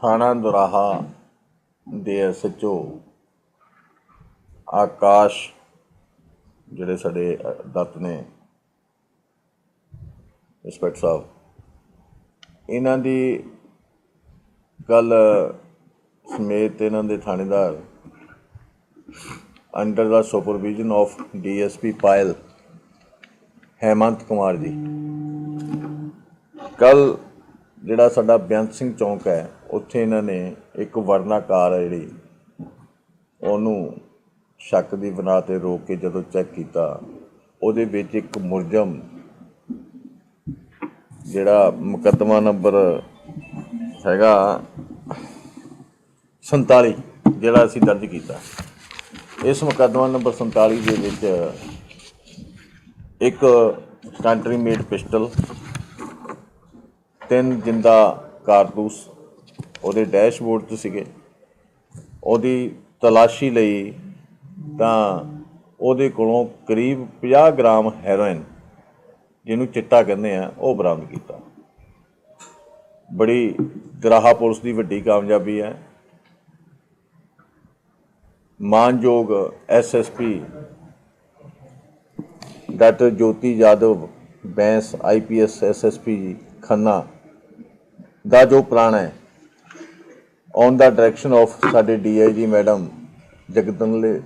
ਥਾਣਾ ਦੁਰਾਹਾ ਦੇ ਐਸਐਚਓ ਆਕਾਸ਼, ਜਿਹੜੇ ਸਾਡੇ ਦੱਤ ਨੇ, ਇੰਸਪੈਕਟਰ ਸਾਹਿਬ, ਇਹਨਾਂ ਦੀ ਕੱਲ ਸਮੇਤ ਇਹਨਾਂ ਦੇ ਥਾਣੇਦਾਰ under the supervision of DSP Payal Hemant Kumar ji. ਕੱਲ ਜਿਹੜਾ ਸਾਡਾ ਬੇਅੰਤ ਸਿੰਘ ਚੌਂਕ ਹੈ ਉੱਥੇ ਇਹਨਾਂ ਨੇ ਇੱਕ ਵਰਨਾ ਕਾਰ ਹੈ ਜਿਹੜੀ, ਉਹਨੂੰ ਸ਼ੱਕ ਦੀ ਬਣਾ ਤੇ ਰੋਕ ਕੇ ਜਦੋਂ ਚੈੱਕ ਕੀਤਾ, ਉਹਦੇ ਵਿੱਚ ਇੱਕ ਮੁਲਜ਼ਮ ਜਿਹੜਾ ਮੁਕੱਦਮਾ ਨੰਬਰ ਹੈਗਾ 47 ਜਿਹੜਾ ਅਸੀਂ ਦਰਜ ਕੀਤਾ। ਇਸ ਮੁਕੱਦਮਾ ਨੰਬਰ 47 ਦੇ ਵਿੱਚ ਇੱਕ ਕੰਟਰੀ ਮੇਡ ਪਿਸਟਲ, ਤਿੰਨ ਜਿੰਦਾ ਕਾਰਤੂਸ ਉਹਦੇ ਡੈਸ਼ਬੋਰਡ 'ਚ ਸੀਗੇ। ਉਹਦੀ ਤਲਾਸ਼ੀ ਲਈ ਤਾਂ ਉਹਦੇ ਕੋਲੋਂ ਕਰੀਬ 50 ਗ੍ਰਾਮ ਹੈਰੋਇਨ, ਜਿਹਨੂੰ ਚਿੱਟਾ ਕਹਿੰਦੇ ਆ, ਉਹ ਬਰਾਮਦ ਕੀਤਾ। ਬੜੀ ਗਰਾਹਾ ਪੁਲਿਸ ਦੀ ਵੱਡੀ ਕਾਮਯਾਬੀ ਹੈ। ਮਾਨਯੋਗ SSP doctor Jyoti Yadav Bains IPS SSP ji, Khanna, ਦਾ ਜੋ ਪ੍ਰਾਣ ਹੈ ਔਨ ਦਾ ਡਾਇਰੈਕਸ਼ਨ ਆਫ ਸਾਡੇ DIG madam Jagadale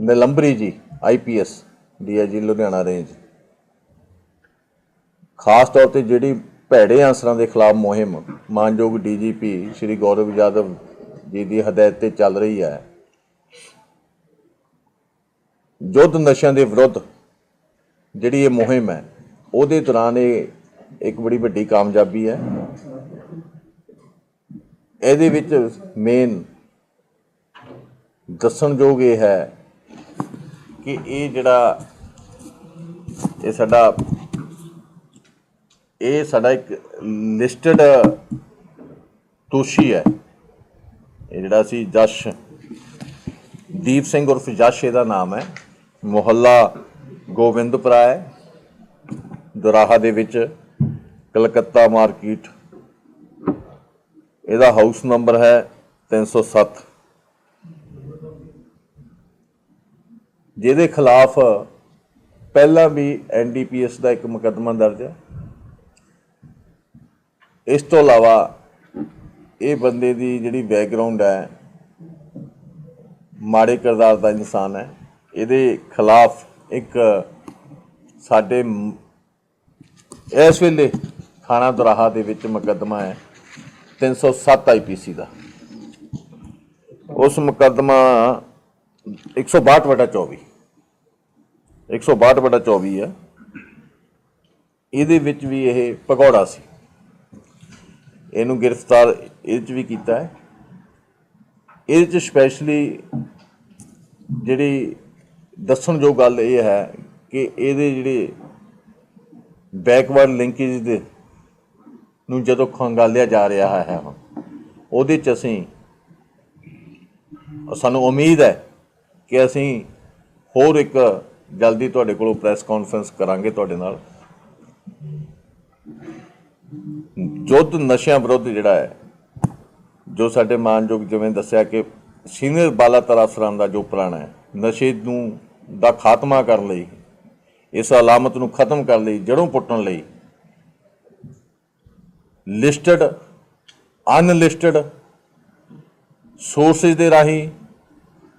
Nilambari ji IPS DIG Ludhiana range ਖਾਸ ਤੌਰ ਤੇ ਜਿਹੜੀ ਭੈੜੇ ਅਨਸਰਾਂ ਦੇ ਖਿਲਾਫ ਮੁਹਿੰਮ, ਮਾਨਯੋਗ ਡੀਜੀਪੀ ਸ਼੍ਰੀ ਗੌਰਵ ਯਾਦਵ ਜੀ ਦੀ ਹਦਾਇਤ ਤੇ ਚੱਲ ਰਹੀ ਹੈ। ਯੁੱਧ ਨਸ਼ਿਆਂ ਦੇ ਵਿਰੁੱਧ ਜਿਹੜੀ ਇਹ ਮੁਹਿੰਮ ਹੈ, ਉਹਦੇ ਦੌਰਾਨ ਇਹ ਇੱਕ ਬੜੀ ਵੱਡੀ ਕਾਮਯਾਬੀ ਹੈ। ਇਹਦੇ ਵਿੱਚ ਮੇਨ ਦੱਸਣਯੋਗ ਇਹ ਹੈ ਕਿ ਇਹ ਜਿਹੜਾ ਇਹ ਸਾਡਾ ਇਹ ਸਾਡਾ ਇੱਕ ਲਿਸਟਡ ਦੋਸ਼ੀ ਹੈ। ਇਹ ਜਿਹੜਾ ਸੀ ਜਸ਼, ਦੀਪ ਸਿੰਘ ਉਰਫ ਜਸ਼ ਇਹਦਾ ਨਾਮ ਹੈ। ਮੁਹੱਲਾ ਗੋਬਿੰਦਪੁਰਾ ਹੈ। ਦੁਰਾਹਾ ਦੇ ਵਿੱਚ ਕਲਕੱਤਾ ਮਾਰਕੀਟ ਇਹਦਾ ਹਾਊਸ ਨੰਬਰ ਹੈ 307 ਜਿਹਦੇ ਖਿਲਾਫ ਪਹਿਲਾਂ ਵੀ ਐਨਡੀਪੀਐਸ ਦਾ ਇੱਕ ਮੁਕੱਦਮਾ ਦਰਜ ਹੈ। ਇਸ ਤੋਂ ਇਲਾਵਾ ਇਹ ਬੰਦੇ ਦੀ ਜਿਹੜੀ ਬੈਕਗ੍ਰਾਉਂਡ ਹੈ, ਮਾੜੇ ਕਿਰਦਾਰ ਦਾ ਇਨਸਾਨ ਹੈ। ਇਹਦੇ ਖਿਲਾਫ ਇੱਕ ਸਾਡੇ ਇਸ ਵੇਲੇ ਥਾਣਾ ਦੁਰਾਹਾ ਦੇ ਵਿੱਚ ਮੁਕੱਦਮਾ ਹੈ। 307 ਆਈਪੀਸੀ ਦਾ। ਉਸ ਮੁਕੱਦਮਾ 162 ਵਟਾ 24 162 ਵਟਾ 24 ਹੈ ਇਹਦੇ ਵਿੱਚ ਵੀ ਇਹ ਪਕੌੜਾ ਸੀ। ਇਹਨੂੰ ਗ੍ਰਿਫਤਾਰ ਇਹਦੇ ਚ ਵੀ ਕੀਤਾ ਹੈ। ਇਹਦੇ ਚ ਸਪੈਸ਼ਲੀ ਜਿਹੜੀ ਦੱਸਣਯੋਗ ਗੱਲ ਇਹ ਹੈ ਕਿ ਇਹਦੇ ਜਿਹੜੇ ਬੈਕਵਰਡ ਲਿੰਕੇਜ ਦੇ ਨੂੰ ਜਦੋਂ ਖੰਗਾਲਿਆ ਜਾ ਰਿਹਾ ਹੈ ਹੁਣ, ਉਹਦੇ ਚ ਅਸੀਂ ਸਾਨੂੰ ਉਮੀਦ ਹੈ ਕਿ ਅਸੀਂ ਹੋਰ ਇੱਕ ਜਲਦੀ ਤੁਹਾਡੇ ਕੋਲੋਂ ਪ੍ਰੈਸ ਕਾਨਫਰੰਸ ਕਰਾਂਗੇ ਤੁਹਾਡੇ ਨਾਲ। ਯੁੱਧ ਨਸ਼ਿਆਂ ਵਿਰੁੱਧ ਜਿਹੜਾ ਹੈ, ਜੋ ਸਾਡੇ ਮਾਨਯੋਗ ਜਿਵੇਂ ਦੱਸਿਆ ਕਿ ਸੀਨੀਅਰ ਬਾਲਾ ਅਫਸਰਾਂ ਦਾ ਜੋ ਪ੍ਰਾਣ ਹੈ, ਨਸ਼ੇ ਨੂੰ ਦਾ ਖਾਤਮਾ ਕਰਨ ਲਈ, ਇਸ ਅਲਾਮਤ ਨੂੰ ਖਤਮ ਕਰਨ ਲਈ, ਜੜੋਂ ਪੁੱਟਣ ਲਈ ਲਿਸਟਡ ਅਨਲਿਸਟਡ ਸੋਰਸਸ ਦੇ ਰਾਹੀਂ,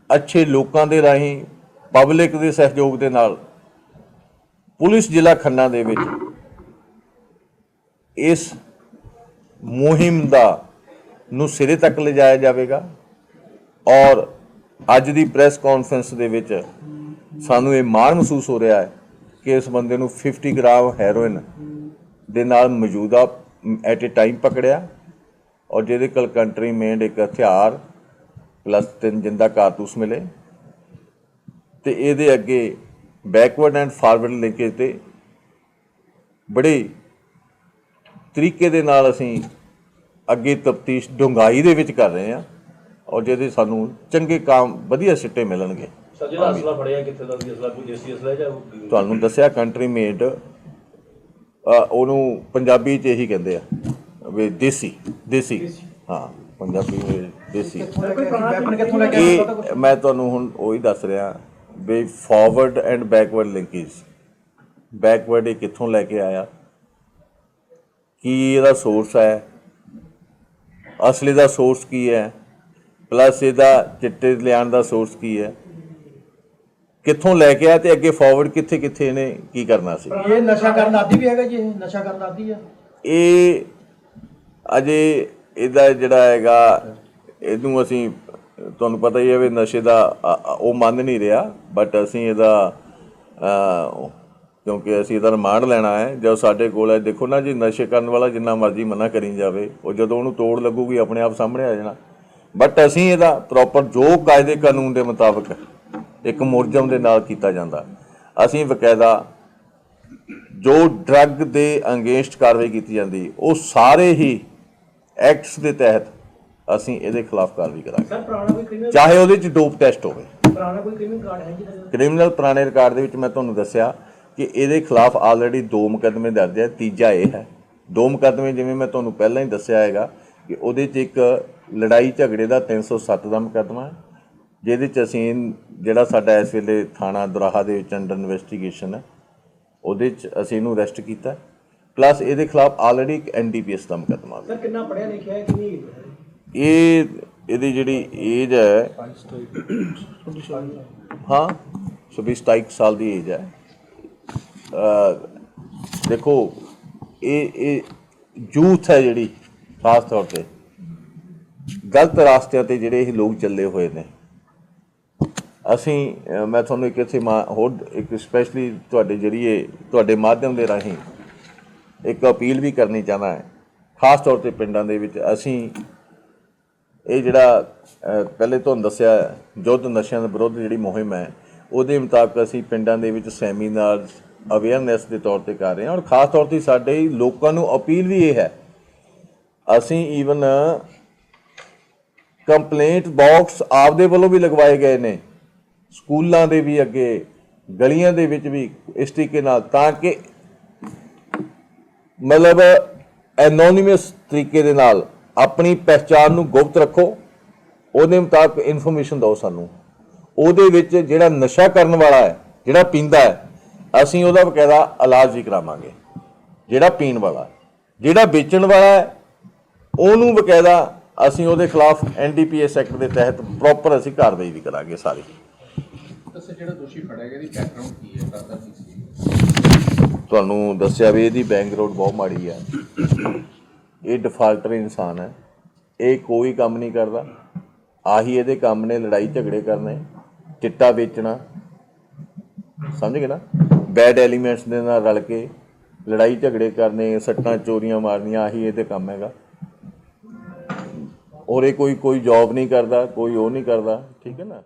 ਅੱਛੇ ਲੋਕਾਂ ਦੇ ਰਾਹੀਂ ਪਬਲਿਕ ਦੇ ਸਹਿਯੋਗ ਦੇ ਨਾਲ ਪੁਲਿਸ ਜ਼ਿਲ੍ਹਾ ਖੰਨਾ ਦੇ ਵਿੱਚ ਇਸ ਮੁਹਿੰਮ ਦਾ ਨੂੰ ਸਿਰੇ ਤੱਕ ਲਿਜਾਇਆ ਜਾਵੇਗਾ ਔਰ ਅੱਜ ਦੀ ਪ੍ਰੈਸ ਕਾਨਫਰੰਸ ਦੇ ਵਿੱਚ ਸਾਨੂੰ ਇਹ ਮਾਣ ਮਹਿਸੂਸ ਹੋ ਰਿਹਾ ਹੈ ਕਿ ਇਸ ਬੰਦੇ ਨੂੰ 50 ਗ੍ਰਾਮ ਹੈਰੋਇਨ ਦੇ ਨਾਲ ਮੌਜੂਦਾ ਐਟ ਅ ਟਾਈਮ ਪਕੜਿਆ ਔਰ ਜਿਹਦੇ ਕੋਲ ਕੰਟਰੀ ਮੇਡ ਇੱਕ ਹਥਿਆਰ ਪਲੱਸ ਤਿੰਨ ਜਿੰਦਾ ਕਾਰਤੂਸ ਮਿਲੇ ਤੇ ਇਹਦੇ ਅੱਗੇ ਬੈਕਵਰਡ ਐਂਡ ਫਾਰਵਰਡ ਲਿੰਕੇਜ ਤੇ ਬੜੇ ਤਰੀਕੇ ਦੇ ਨਾਲ ਅਸੀਂ ਅੱਗੇ ਤਫਤੀਸ਼ ਡੂੰਘਾਈ ਦੇ ਵਿੱਚ ਕਰ ਰਹੇ ਹਾਂ ਔਰ ਜਿਹਦੇ ਸਾਨੂੰ ਚੰਗੇ ਕੰਮ ਵਧੀਆ ਸਿੱਟੇ ਮਿਲਣਗੇ। ਸਰ ਜਿਹੜਾ ਅਸਲਾ ਫੜਿਆ ਕਿੱਥੇ ਦਾ ਸੀ? ਅਸਲਾ ਕੋਈ ਦੇਸੀ ਅਸਲਾ ਹੈ ਜਾਂ ਤੁਹਾਨੂੰ ਦੱਸਿਆ ਕੰਟਰੀ ਮੇਡ ਉਹਨੂੰ ਪੰਜਾਬੀ 'ਚ ਇਹੀ ਕਹਿੰਦੇ ਆ ਵੀ ਦੇਸੀ ਦੇਸੀ। ਹਾਂ ਪੰਜਾਬੀ ਵਿੱਚ ਦੇਸੀ? ਇਹ ਮੈਂ ਤੁਹਾਨੂੰ ਹੁਣ ਉਹੀ ਦੱਸ ਰਿਹਾ ਵੀ forward and backward linkage backward ਇਹ ਕਿੱਥੋਂ ਲੈ ਕੇ ਆਇਆ? ਕੀ ਇਹਦਾ ਸੋਰਸ ਹੈ? ਅਸਲੀ ਦਾ ਸੋਰਸ ਕੀ ਹੈ? ਪਲੱਸ ਇਹਦਾ ਚਿੱਟੇ ਲਿਆਉਣ ਦਾ ਸੋਰਸ ਕੀ ਹੈ? ਕਿੱਥੋਂ ਲੈ ਕੇ ਆਇਆ ਤੇ ਅੱਗੇ ਫਾਰਵਰਡ ਕਿੱਥੇ ਕਿੱਥੇ ਇਹਨੇ ਕੀ ਕਰਨਾ ਸੀ? ਇਹ ਨਸ਼ਾ ਕਰਨ ਆਦੀ ਵੀ ਹੈਗਾ ਜੀ ਇਹ ਨਸ਼ਾ ਕਰਨ ਆਦੀ ਆ। ਇਹ ਅਜੇ ਇਹਦਾ ਜਿਹੜਾ ਹੈਗਾ ਇਹਨੂੰ ਅਸੀਂ ਤੁਹਾਨੂੰ ਪਤਾ ਹੀ ਹੈ ਵੀ ਨਸ਼ੇ ਦਾ ਉਹ ਮੰਨ ਨਹੀਂ ਰਿਹਾ ਬਟ ਅਸੀਂ ਇਹਦਾ ਕਿਉਂਕਿ ਅਸੀਂ ਇਹਦਾ ਰਿਮਾਂਡ ਲੈਣਾ ਹੈ ਜਦੋਂ ਸਾਡੇ ਕੋਲ ਹੈ ਦੇਖੋ ਨਾ ਜੀ ਨਸ਼ੇ ਕਰਨ ਵਾਲਾ ਜਿੰਨਾ ਮਰਜ਼ੀ ਮਨਾ ਕਰੀ ਜਾਵੇ ਉਹ ਜਦੋਂ ਉਹਨੂੰ ਤੋੜ ਲੱਗੂਗੀ ਆਪਣੇ ਆਪ ਸਾਹਮਣੇ ਆ ਜਾਣਾ। ਬਟ ਅਸੀਂ ਇਹਦਾ ਪ੍ਰੋਪਰ ਜੋ ਕਾਇਦੇ ਕਾਨੂੰਨ ਦੇ ਮੁਤਾਬਕ ਇੱਕ ਮੁਰਜਮ ਦੇ ਨਾਲ ਕੀਤਾ ਜਾਂਦਾ। ਅਸੀਂ ਬਕਾਇਦਾ ਜੋ ਡਰੱਗ ਦੇ ਅਗੇਂਸਟ ਕਾਰਵਾਈ ਕੀਤੀ ਜਾਂਦੀ ਉਹ ਸਾਰੇ ਹੀ ਐਕਟਸ ਦੇ ਤਹਿਤ ਅਸੀਂ ਇਹਦੇ ਖਿਲਾਫ ਕਾਰਵਾਈ ਕਰਾਂਗੇ। ਚਾਹੇ ਉਹਦੇ ਚ ਡੋਪ ਟੈਸਟ ਹੋਵੇ। ਪੁਰਾਣਾ ਕੋਈ ਕ੍ਰਿਮੀਨਲ ਕਾਰਡ ਹੈ ਜੀ? ਕ੍ਰਿਮੀਨਲ ਪੁਰਾਣੇ ਰਿਕਾਰਡ ਦੇ ਵਿੱਚ ਮੈਂ ਤੁਹਾਨੂੰ ਦੱਸਿਆ ਕਿ ਇਹਦੇ ਖਿਲਾਫ ਆਲਰੇਡੀ ਦੋ ਮੁਕੱਦਮੇ ਦਰਜ ਹੈ ਤੀਜਾ ਇਹ ਹੈ। ਦੋ ਮੁਕੱਦਮੇ ਜਿਵੇਂ ਮੈਂ ਤੁਹਾਨੂੰ ਪਹਿਲਾਂ ਹੀ ਦੱਸਿਆ ਹੈਗਾ ਕਿ ਉਹਦੇ 'ਚ ਇੱਕ ਲੜਾਈ ਝਗੜੇ ਦਾ 307 ਦਾ ਮੁਕੱਦਮਾ ਹੈ ਜਿਹਦੇ 'ਚ ਅਸੀਂ ਜਿਹੜਾ ਸਾਡਾ ਇਸ ਵੇਲੇ ਥਾਣਾ ਦੁਰਾਹਾ ਦੇ ਵਿੱਚ ਅੰਡਰ ਇਨਵੈਸਟੀਗੇਸ਼ਨ ਹੈ ਉਹਦੇ 'ਚ ਅਸੀਂ ਇਹਨੂੰ ਅਰੈਸਟ ਕੀਤਾ। ਪਲੱਸ ਇਹਦੇ ਖਿਲਾਫ ਆਲਰੇਡੀ ਇੱਕ ਐਨਡੀਪੀਐਸ ਦਾ ਮੁਕੱਦਮਾ ਸਰ ਕਿੰਨਾ ਪੜਿਆ ਲਿਖਿਆ ਹੈ ਕਿੰਨੀ ਇਹ ਇਹਦੀ ਜਿਹੜੀ ਏਜ ਹੈ ਹਾਂ 26 27 ਸਾਲ ਦੀ ਏਜ ਹੈ। ਦੇਖੋ ਇਹ ਇਹ ਯੂਥ ਹੈ ਜਿਹੜੀ ਖਾਸ ਤੌਰ ਤੇ। ਗਲਤ ਰਾਸਤਿਆਂ ਤੇ ਜਿਹੜੇ ਇਹ ਲੋਕ ਚੱਲੇ ਹੋਏ ਨੇ। ਅਸੀਂ ਮੈਂ ਤੁਹਾਨੂੰ ਇੱਕ ਇੱਥੇ ਮਾ- ਹੋਰ ਇੱਕ ਸਪੈਸ਼ਲੀ ਤੁਹਾਡੇ ਜਰੀਏ, ਤੁਹਾਡੇ ਮਾਧਿਅਮ ਦੇ ਰਾਹੀਂ ਇੱਕ ਅਪੀਲ ਵੀ ਕਰਨੀ ਚਾਹਨਾ ਹੈ। ਖਾਸ ਤੌਰ ਤੇ ਪਿੰਡਾਂ ਦੇ ਵਿੱਚ ਅਸੀਂ ਇਹ ਜਿਹੜਾ ਪਹਿਲੇ ਤੁਹਾਨੂੰ ਦੱਸਿਆ ਯੁੱਧ ਨਸ਼ਿਆਂ ਦੇ ਵਿਰੁੱਧ ਜਿਹੜੀ ਮੁਹਿੰਮ ਹੈ, ਉਹਦੇ ਮੁਤਾਬਕ ਅਸੀਂ ਪਿੰਡਾਂ ਦੇ ਵਿੱਚ ਸੈਮੀਨਾਰ ਅਵੇਅਰਨੈਸ ਦੇ ਤੌਰ ਤੇ ਕਰ ਰਹੇ ਹਾਂ। ਔਰ ਖਾਸ ਤੌਰ ਤੇ ਸਾਡੇ ਲੋਕਾਂ ਨੂੰ ਅਪੀਲ ਵੀ ਇਹ ਹੈ, ਅਸੀਂ ਈਵਨ ਕੰਪਲੇਂਟ ਬਾਕਸ ਆਪਦੇ ਵੱਲੋਂ ਵੀ ਲਗਵਾਏ ਗਏ ਨੇ। ਸਕੂਲਾਂ ਦੇ ਵੀ ਅੱਗੇ, ਗਲੀਆਂ ਦੇ ਵਿੱਚ ਵੀ ਇਸ ਤਰੀਕੇ ਨਾਲ ਤਾਂ ਕਿ ਮਤਲਬ ਐਨੋਨਿਮਸ ਤਰੀਕੇ ਦੇ ਨਾਲ ਆਪਣੀ ਪਹਿਚਾਣ ਨੂੰ ਗੁਪਤ ਰੱਖੋ, ਉਹਦੇ ਮੁਤਾਬਕ ਇਨਫੋਰਮੇਸ਼ਨ ਦਿਓ ਸਾਨੂੰ। ਉਹਦੇ ਵਿੱਚ ਜਿਹੜਾ ਨਸ਼ਾ ਕਰਨ ਵਾਲਾ ਹੈ, ਜਿਹੜਾ ਪੀਂਦਾ ਹੈ, ਅਸੀਂ ਉਹਦਾ ਬਕਾਇਦਾ ਇਲਾਜ ਵੀ ਕਰਾਵਾਂਗੇ। ਜਿਹੜਾ ਪੀਣ ਵਾਲਾ ਜਿਹੜਾ ਵੇਚਣ ਵਾਲਾ ਹੈ, ਉਹਨੂੰ ਬਕਾਇਦਾ ਅਸੀਂ ਉਹਦੇ ਖਿਲਾਫ ਐਨਡੀਪੀਐਸ ਐਕਟ ਦੇ ਤਹਿਤ ਪ੍ਰੋਪਰ ਅਸੀਂ ਕਾਰਵਾਈ ਵੀ ਕਰਾਂਗੇ ਸਾਰੀ। ਦੱਸੋ ਜਿਹੜਾ ਦੋਸ਼ੀ ਫੜਿਆ ਗਿਆ, ਇਹਦੀ ਬੈਕਗ੍ਰਾਉਂਡ ਕੀ ਹੈ? ਕਰਦਾ ਕੀ ਸੀ? ਤੁਹਾਨੂੰ ਦੱਸਿਆ ਵੀ ਇਹਦੀ ਬੈਂਕ ਬਹੁਤ ਮਾੜੀ ਹੈ ਇਹ ਡਿਫਾਲਟਰ ਇਨਸਾਨ ਹੈ। ਇਹ ਕੋਈ ਕੰਮ ਨਹੀਂ ਕਰਦਾ। ਆਹੀ ਇਹਦੇ ਕੰਮ ਨੇ ਲੜਾਈ ਝਗੜੇ ਕਰਨੇ, ਚਿੱਟਾ ਵੇਚਣਾ। ਸਮਝ ਗਏ ਨਾ? ਬੈਡ ਐਲੀਮੈਂਟਸ ਦੇ ਨਾਲ ਰਲ ਕੇ ਲੜਾਈ ਝਗੜੇ ਕਰਨੇ, ਸੱਟਾਂ ਚੋਰੀਆਂ ਮਾਰਨੀਆਂ, ਆਹੀ ਇਹਦੇ ਕੰਮ ਹੈਗਾ। ਔਰ ਇਹ ਕੋਈ ਕੋਈ ਜੌਬ ਨਹੀਂ ਕਰਦਾ, ਕੋਈ ਉਹ ਨਹੀਂ ਕਰਦਾ। ਠੀਕ ਹੈ ਨਾ?